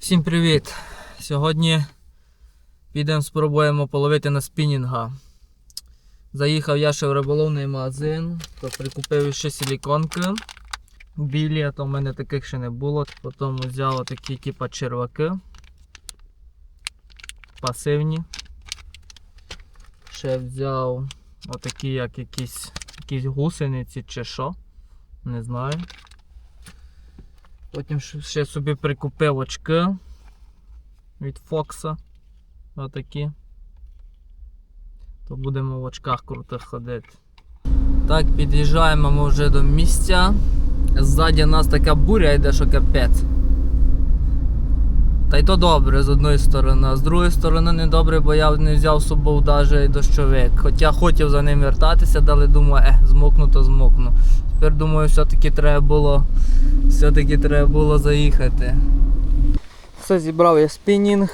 Всім привіт! Сьогодні підемо спробуємо половити на спінінга. Заїхав я ще в риболовний магазин, то прикупив ще силіконки білі, а то в мене таких ще не було. Потім взяв такі типа черваки. Пасивні. Ще взяв отакі як якісь, якісь гусениці чи що. Не знаю. Потім ще- собі прикупив очки від Фокса. Отакі. То будемо в очках крутих ходити. Так, під'їжджаємо ми вже до місця. Ззаді нас така буря йде, що капець. Та й то добре з одної сторони, а з другої сторони не добре, бо я не взяв з собою навіть дощовик. Хоча хотів за ним вертатися, але думаю, е, змокну, то змокну. Тепер думаю, все-таки треба було все-таки треба було заїхати. Все зібрав я спінінг.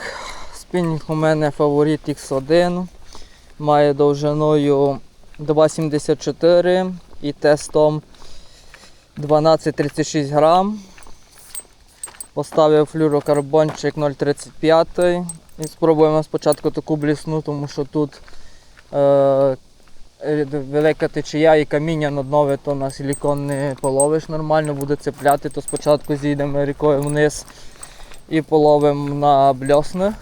Спінінг у мене фаворит X1. Має довжиною 2,74 і тестом 12,36 грам. Поставив флюрокарбончик 0,35 і спробуємо спочатку таку блісну, тому що тут е, велика течія і каміння на днові, то на силікон не половиш нормально, буде цепляти, то спочатку зійдемо рікою вниз і половимо на бльосни.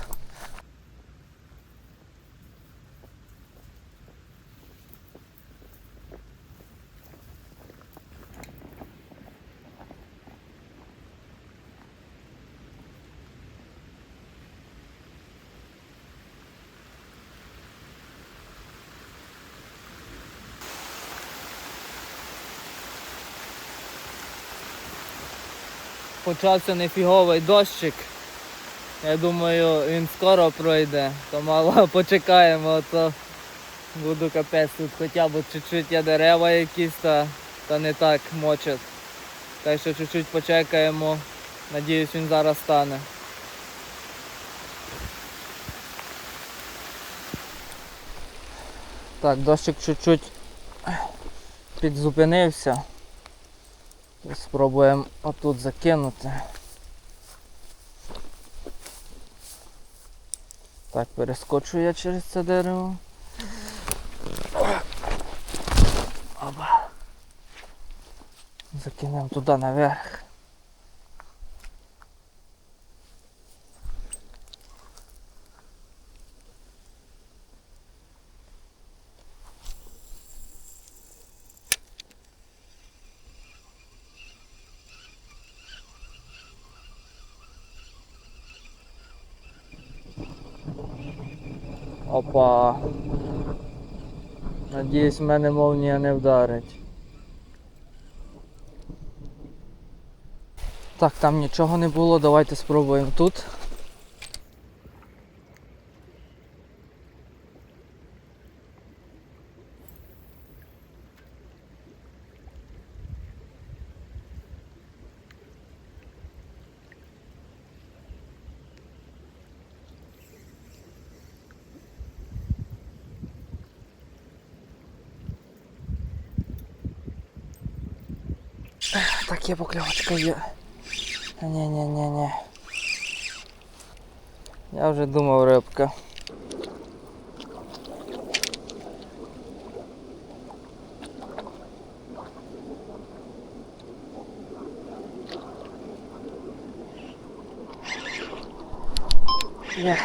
Почався нефіговий дощик. Я думаю, він скоро пройде, то мало почекаємо, то буду капець тут хоча б чуть-чуть є дерева якісь, та, та не так мочать. Так що чуть-чуть почекаємо. Надіюсь він зараз стане. Так, дощик чуть-чуть підзупинився. Спробуємо отут закинути. Так, перескочу я через це дерево. Оба. Закинемо туди наверх. Опа. Надіюсь, мене молнія не вдарить. Так, там нічого не було, давайте спробуємо тут. Так, є покльовочка є. Ні-ні-ні-ні. Я вже думав рибка. Є.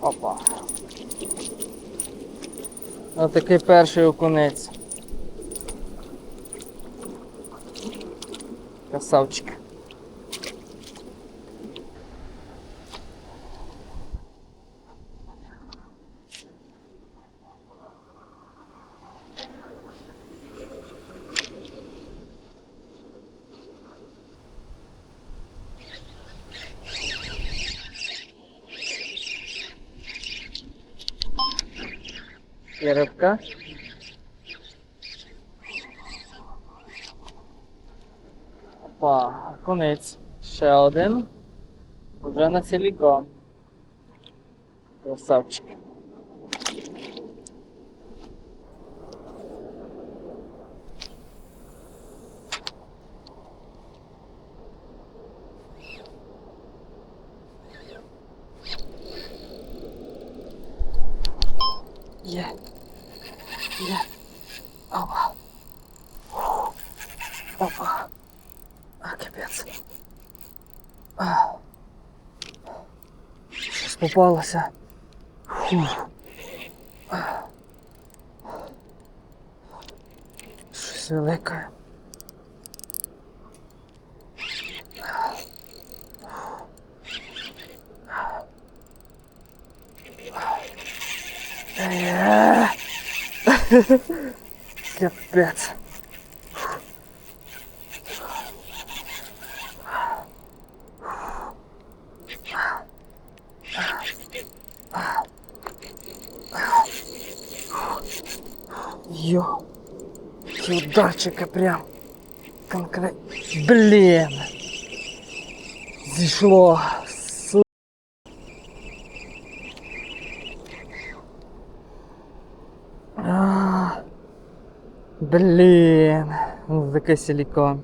Опа. Отакий перший окунець. Красавчик. Є рибка. Опа, конець. Ще один. Вже на силікон. Красавчик. Є. Є. Опа. Фу. Опа. А, капець. А. Щось попалося. Фу. А. Щось велике. Е. Капець. Йо. Ці ударчика прям. Конкретно. Блін. Зійшло. А, Блін. Такий силікон.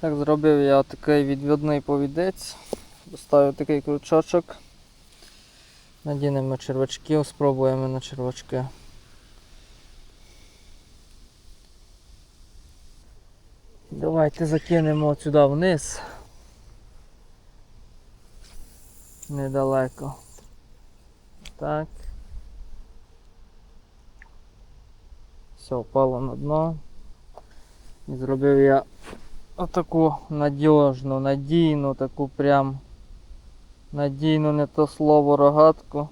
Так, зробив я такий відвідний повідець. Доставив такий крючочок. Надінемо червачків, спробуємо на червачки. Давайте закинемо сюди вниз. Недалеко. Так. Все, впало на дно. І зробив я отаку надіжну, надійну, таку прям надійну не то слово рогатку.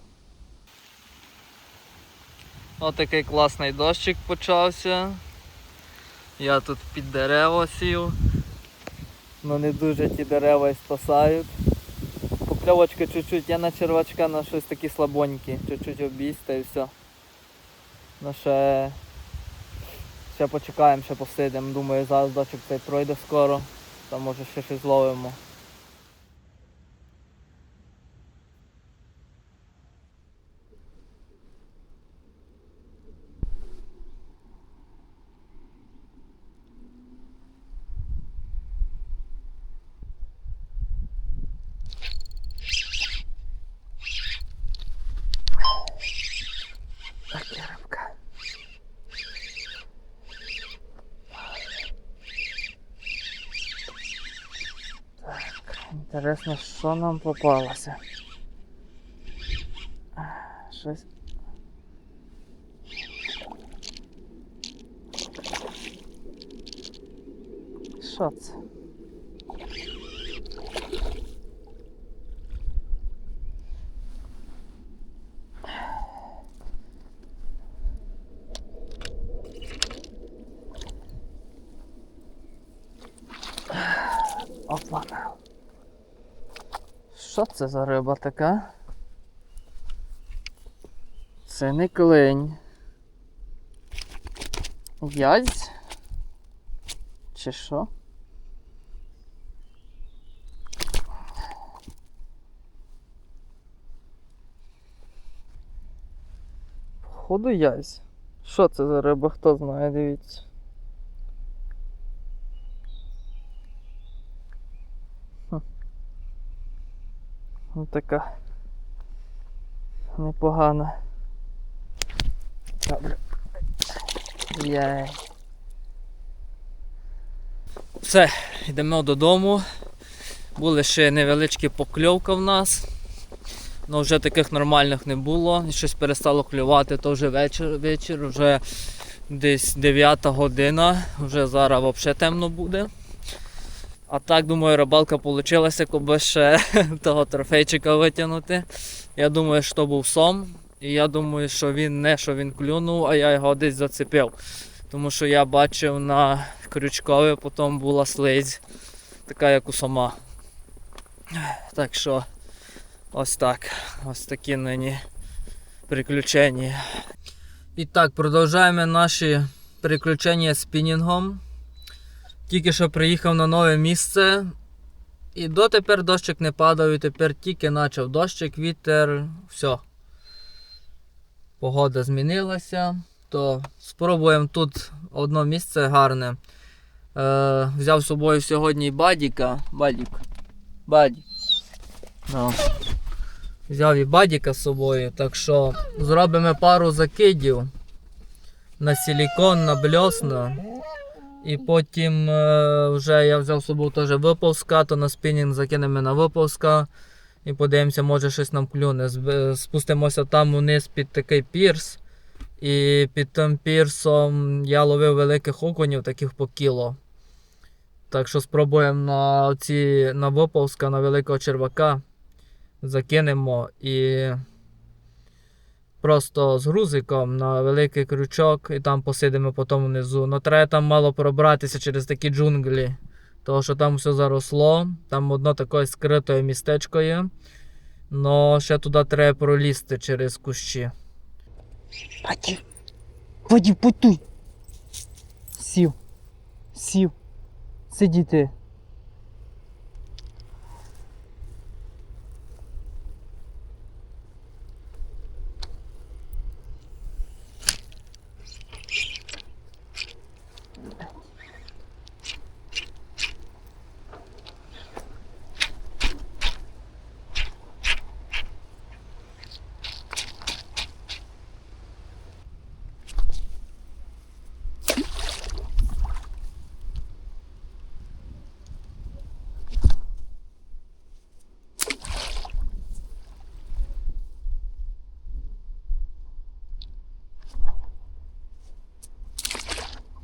Отакий класний дощик почався. Я тут під дерева сів. Ну не дуже ті дерева і спасають. Покльовочка чуть-чуть, я на червачка на щось такі слабонькі, чуть-чуть обійсть та і все. Ну ще, ще почекаємо, ще посидимо. Думаю, зараз дочок цей пройде скоро, там може ще щось зловимо. Інтересно, що нам попалося. Щось. Що це? Опа. Що це за риба така? Це не клень. Язь? Чи що? Походу язь. Що це за риба? Хто знає, дивіться. Ну така непогана. Добре. Яй. Все, йдемо додому. Були ще невеличкі покльовка в нас. Ну вже таких нормальних не було. Щось перестало клювати, то вже вечір, вечір, вже десь 9 година, вже зараз взагалі темно буде. А так, думаю, рибалка вийшла, коби ще того трофейчика витягнути. Я думаю, що був сом. І я думаю, що він не що він клюнув, а я його десь зацепив. Тому що я бачив на крючкові, потім була слизь, така як у сома. Так що ось так. Ось такі нині приключення. І так, продовжуємо наші приключення з спінінгом. Тільки що приїхав на нове місце. І дотепер дощик не падав, і тепер тільки почав дощик, вітер, все. Погода змінилася. То спробуємо тут одне місце гарне. Е, взяв з собою сьогодні бадіка. Бадік. Бадік. Ну. Взяв і бадіка з собою, так що зробимо пару закидів на силікон, на бльосна. І потім е, вже я взяв з собою теж виповзка, то на спінінг закинемо на виповзка. І подивимося, може щось нам клюне. Спустимося там униз під такий пірс. І під тим пірсом я ловив великих окунів, таких по кіло. Так що спробуємо на ці на виповзка, на великого червака. Закинемо і просто з грузиком на великий крючок і там посидимо потім внизу. Ну треба там мало пробратися через такі джунглі. Тому що там все заросло, там одно таке скрите містечко є. Но ще туди треба пролізти через кущі. Ваді, Ваді, потуй. Сів. Сів. Сидіти.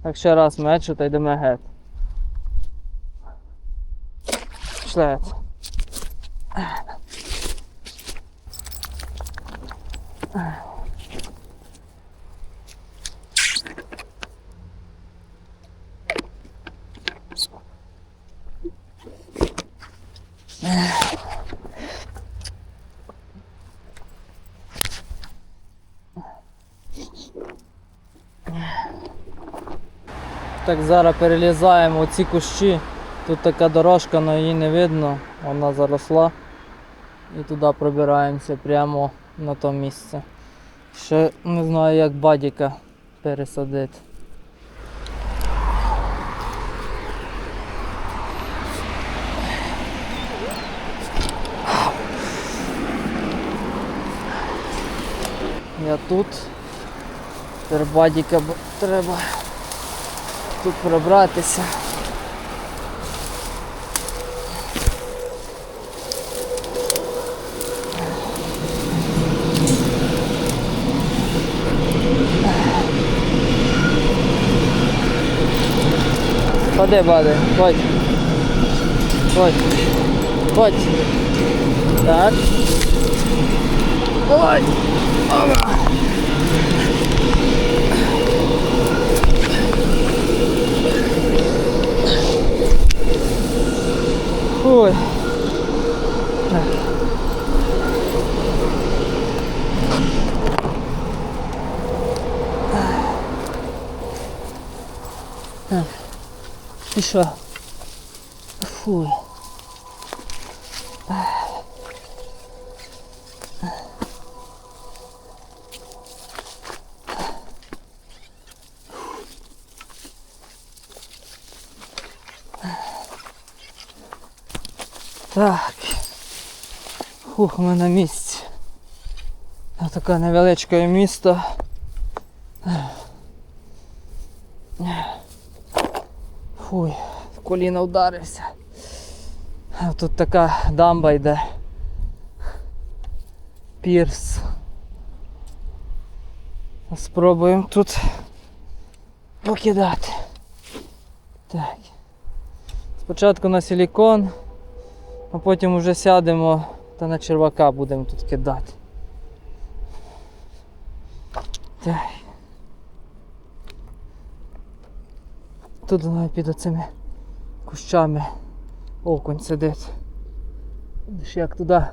Так ще раз мечу та йдемо геть. Пішли геть. Так, зараз перелізаємо оці кущі. Тут така дорожка, але її не видно, вона заросла. І туди пробираємося прямо на то місце. Ще не знаю, як бадіка пересадити. Я тут. Тепер бадіка треба тут пробратися. Ходи, бади, ходь. Ходь. Ходь. Так. Ходь. Опа. Ой. Так. І що? Фуй. Так. Фух, ми на місці. Ось таке невеличке місто. Фуй, в коліна вдарився. Тут така дамба йде. Пірс. Спробуємо тут покидати. Так. Спочатку на силікон, а потім вже сядемо та на червака будемо тут кидати. Так. Тут навіть під оцими кущами окунь сидить. Ж як туди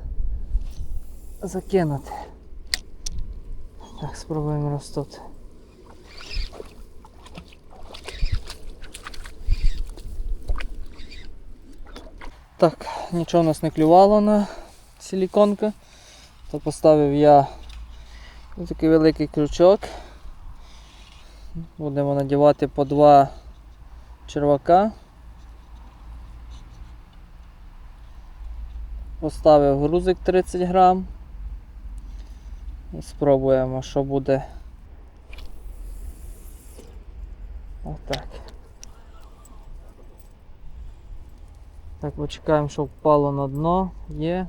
закинути. Так, спробуємо ростути. Так, нічого у нас не клювало на силіконка. То поставив я такий великий крючок. Будемо надівати по два червака. Поставив грузик 30 грам. І спробуємо, що буде. Отак. Так, почекаємо, щоб впало на дно. Є.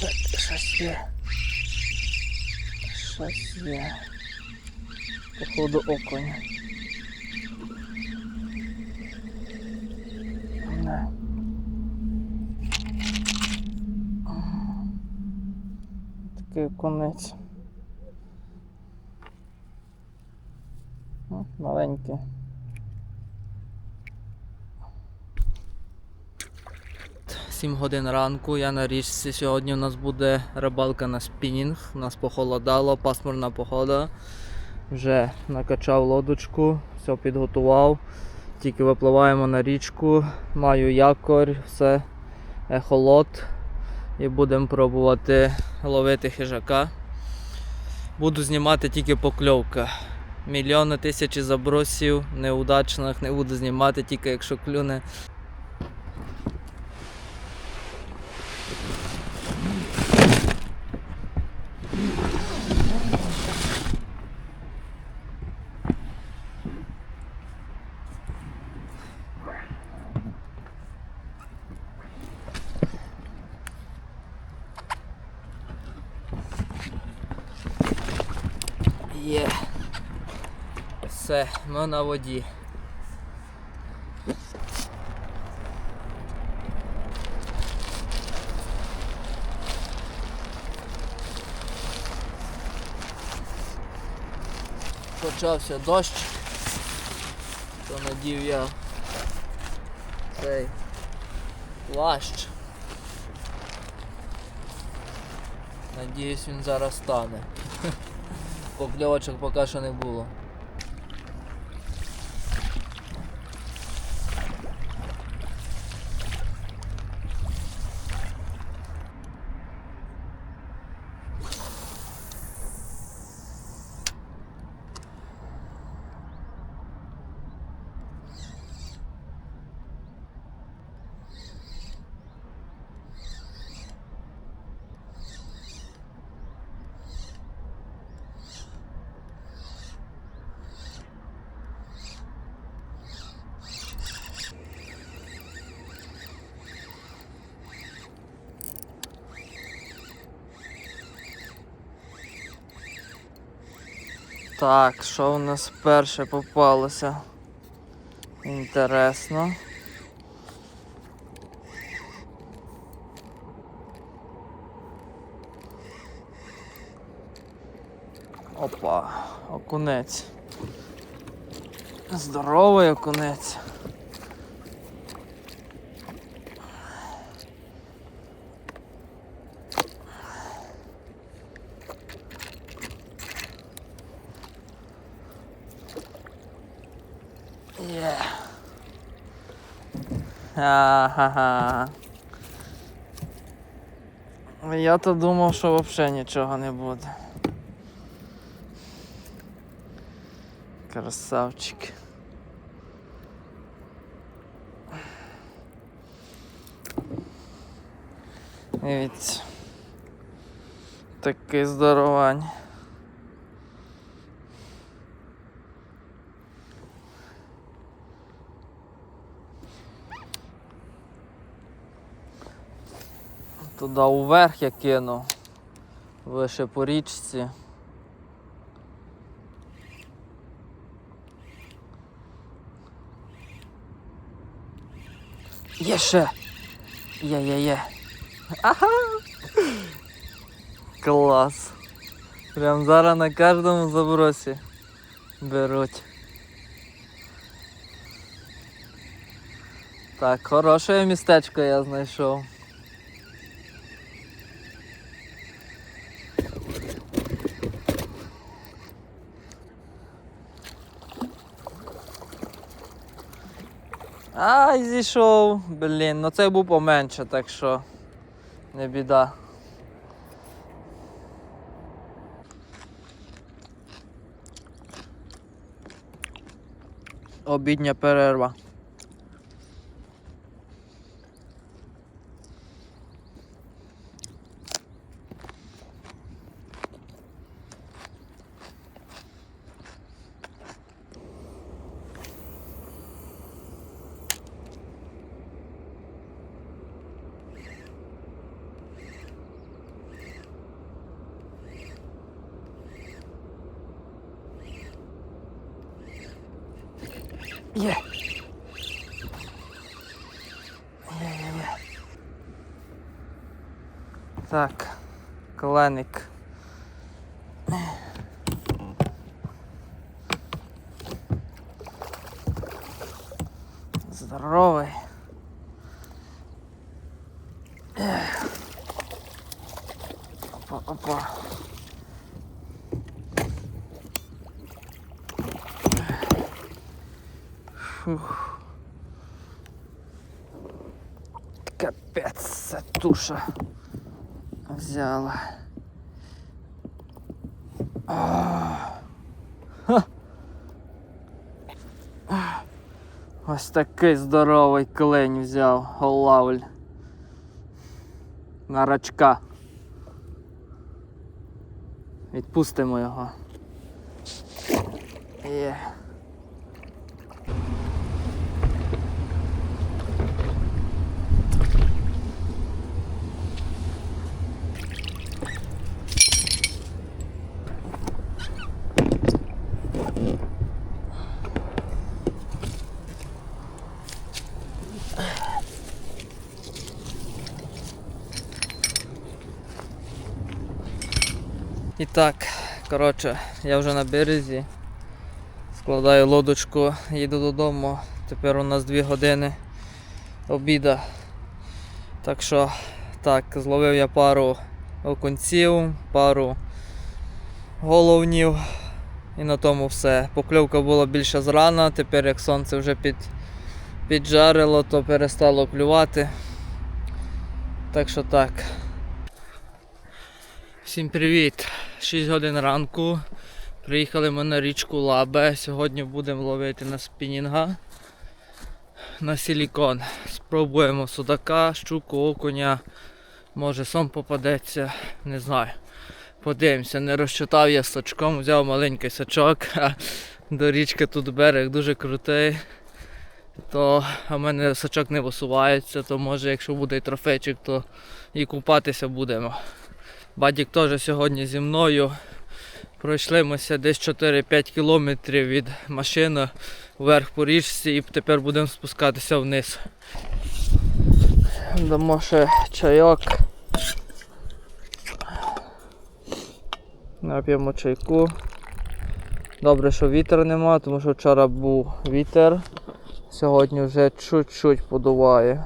Так, щось є. Щось є. Походу. Не. Такий конець. Маленький. Сім годин ранку, я на річці. Сьогодні у нас буде рибалка на спінінг. У нас похолодало, пасмурна погода. Вже накачав лодочку, все підготував. Тільки випливаємо на річку, маю якорь, все ехолот. І будемо пробувати ловити хижака. Буду знімати тільки покльовка. Мільйони тисячі забросів неудачних не буду знімати, тільки якщо клюне. Є. Все, ми на воді. Почався дощ, то надів я цей плащ. Надіюсь він зараз стане. Покльовочок поки що не було. Так, що у нас перше попалося? Інтересно. Опа, окунець. Здоровий окунець. Є. Ага. Я то думав, що взагалі нічого не буде. Красавчик. Дивіться. Такий здоровань. Туди уверх я кину. Вище по річці. Є ще. Є, є, є. Ага. Клас. Прям зараз на кожному забросі беруть. Так, хороше містечко я знайшов. Ай, зійшов. Блін, ну цей був поменше, так що не біда. Обідня перерва. Є. Є, є, є. Так, коленик. Здоровий. Ех. Опа, опа. Фух. Капець, це взяла. Ось такий здоровий клень взяв голавль. На рачка. Відпустимо його. Є. так, коротше, я вже на березі. Складаю лодочку, їду додому. Тепер у нас 2 години обіда. Так що, так, зловив я пару окунців, пару головнів. І на тому все. Покльовка була більше зрана, тепер як сонце вже під, піджарило, то перестало клювати. Так що так. Всім привіт! 6 годин ранку. Приїхали ми на річку Лабе. Сьогодні будемо ловити на спінінга на силікон. Спробуємо судака, щуку, окуня. Може сом попадеться, не знаю. Подивимося, не розчитав я сачком, взяв маленький сачок, а до річки тут берег дуже крутий. То а в мене сачок не висувається, то може якщо буде і трофейчик, то і купатися будемо. Бадік теж сьогодні зі мною. Пройшли ми десь 4-5 кілометрів від машини вверх по річці і тепер будемо спускатися вниз. Дамо ще чайок. Нап'ємо чайку. Добре, що вітер нема, тому що вчора був вітер. Сьогодні вже чуть-чуть подуває.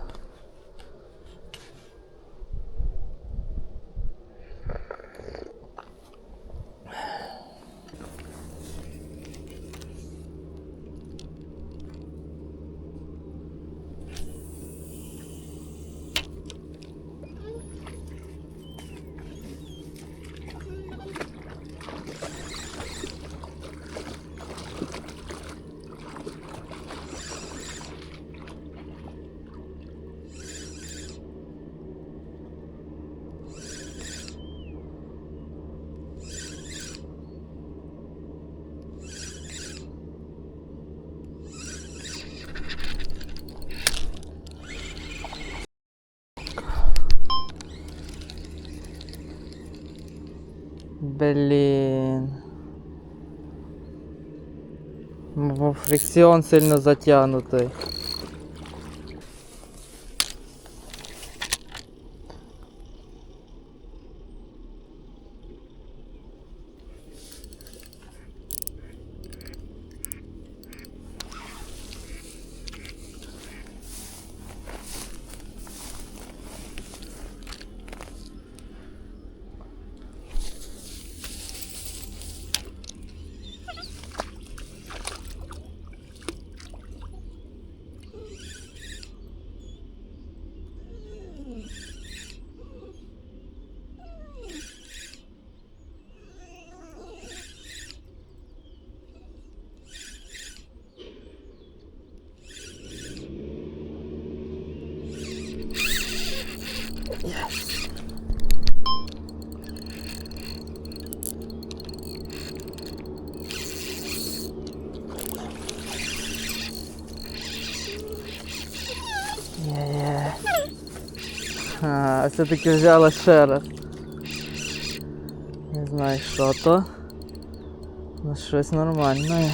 Блін. Фрикціон сильно затягнутий. Mm-hmm. А, все-таки взяла ще. Не знаю, що то. Ну щось нормальне.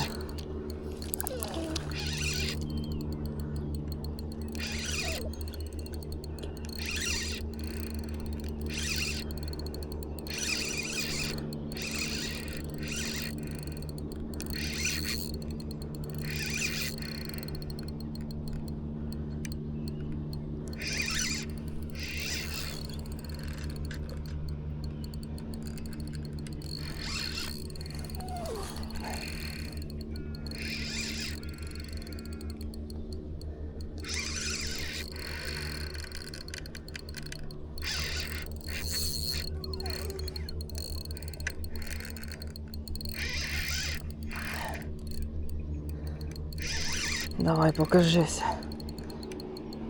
Давай, покажися.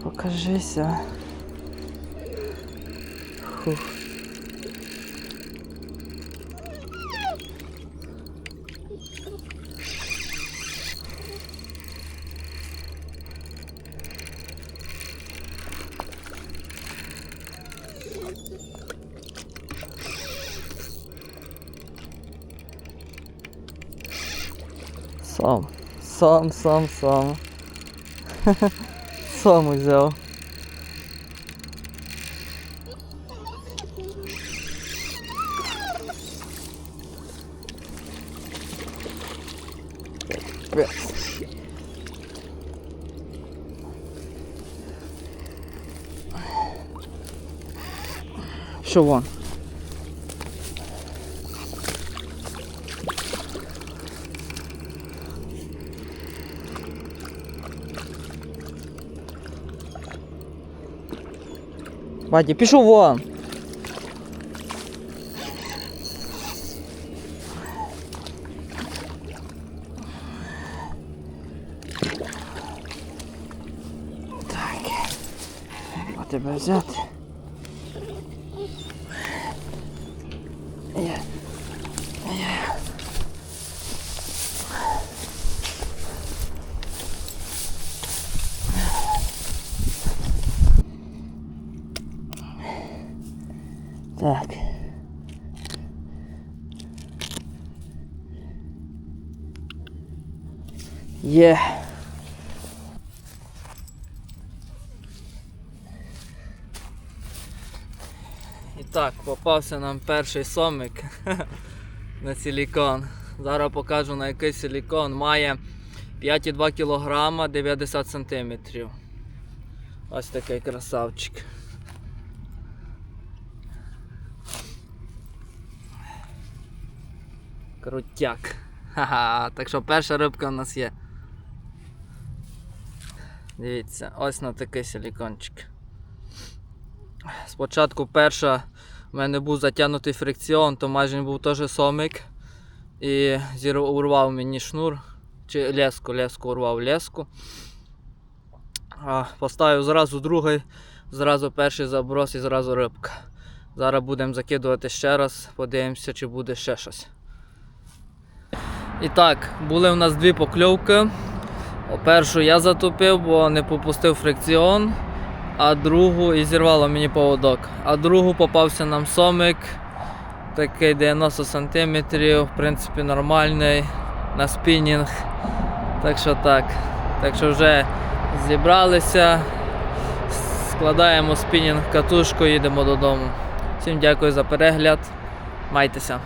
Покажися. Фух. Сам, сам, сам, сам. Сам взяв. Пес. Що Баді, пішов вон. Так. Треба тебе взяти. Є. І так, попався нам перший сомик на силікон. Зараз покажу на який силікон. Має 5,2 кг 90 см. Ось такий красавчик. Крутяк. Ха-ха, так що перша рибка у нас є. Дивіться, ось на такий силікончик. Спочатку перша в мене був затягнутий фрикціон, то майже був теж сомик. І урвав мені шнур. Чи леску, леску урвав леску. А, поставив зразу другий, зразу перший заброс і зразу рибка. Зараз будемо закидувати ще раз, подивимося, чи буде ще щось. І так, були в нас дві покльовки. Першу я затопив, бо не попустив фрикціон а другу і зірвало мені поводок. А другу попався нам сомик, такий 90 см, в принципі, нормальний на спінінг. Так що так. Так що вже зібралися, складаємо спінінг катушку, їдемо додому. Всім дякую за перегляд. Майтеся.